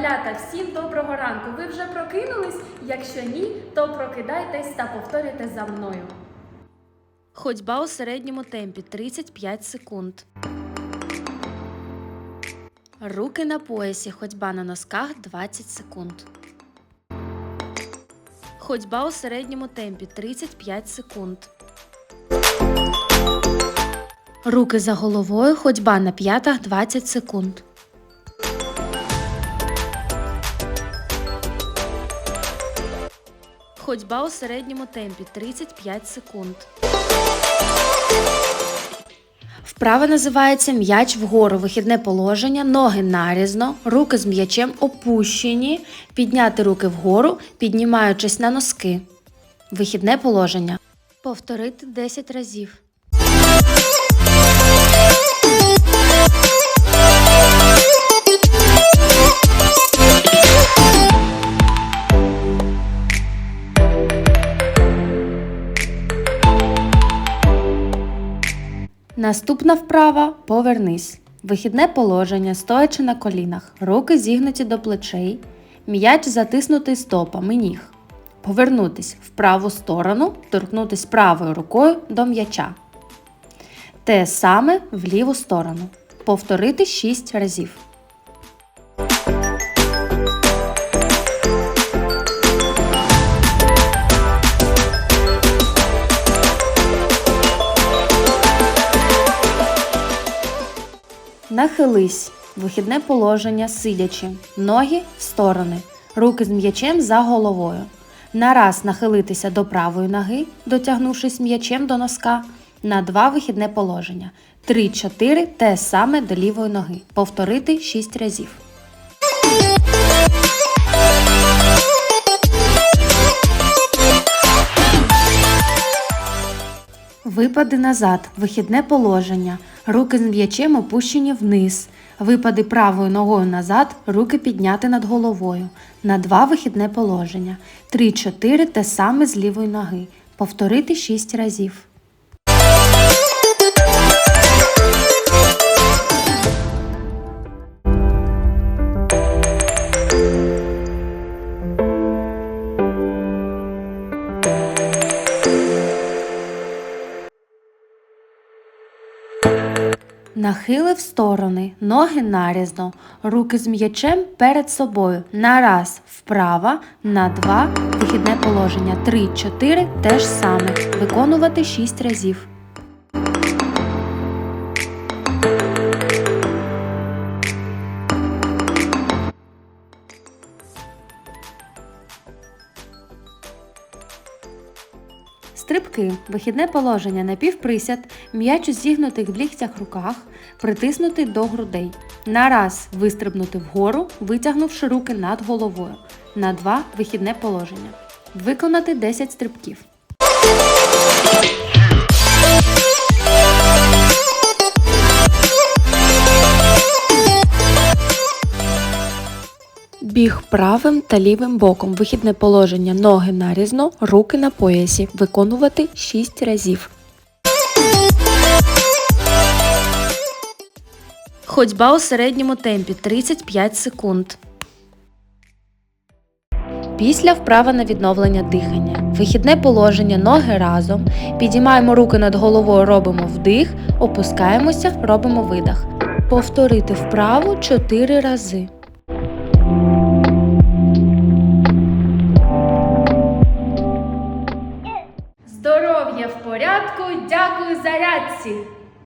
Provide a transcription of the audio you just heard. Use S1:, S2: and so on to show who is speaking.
S1: Малята, всім доброго ранку. Ви вже прокинулись? Якщо ні, то прокидайтесь та повторюйте за мною. Ходьба у середньому темпі 35 секунд. Руки на поясі, ходьба на носках 20 секунд. Ходьба у середньому темпі 35 секунд. Руки за головою, ходьба на п'ятах 20 секунд. Ходьба у середньому темпі 35 секунд. Вправа називається м'яч вгору, вихідне положення, ноги нарізно, руки з м'ячем опущені, підняти руки вгору, піднімаючись на носки. Вихідне положення. Повторити 10 разів. Наступна вправа повернись. Вихідне положення, стоячи на колінах, руки зігнуті до плечей, м'яч затиснутий стопами ніг. Повернутись в праву сторону, торкнутись правою рукою до м'яча. Те саме в ліву сторону. Повторити 6 разів. Нахились. Вихідне положення сидячи. Ноги в сторони. Руки з м'ячем за головою. Нараз нахилитися до правої ноги, дотягнувшись м'ячем до носка. На два вихідне положення. 3-4 те саме до лівої ноги. Повторити 6 разів. Випади назад, вихідне положення, руки з м'ячем опущені вниз. Випади правою ногою назад, руки підняти над головою. На два вихідне положення. 3-4 те саме з лівої ноги. Повторити 6 разів. Нахили в сторони, ноги нарізно, руки з м'ячем перед собою. На раз вправа, на два вихідне положення. Три, чотири те ж саме. Виконувати шість разів. Стрибки, вихідне положення, напівприсяд, м'яч у зігнутих в ліктях руках, притиснути до грудей. На раз вистрибнути вгору, витягнувши руки над головою. На два вихідне положення. Виконати 10 стрибків. Біг правим та лівим боком. Вихідне положення ноги нарізно, руки на поясі. Виконувати 6 разів. Ходьба у середньому темпі 35 секунд. Після вправа на відновлення дихання. Вихідне положення ноги разом. Підіймаємо руки над головою, робимо вдих, опускаємося, робимо видих. Повторити вправу 4 рази. Зарядці!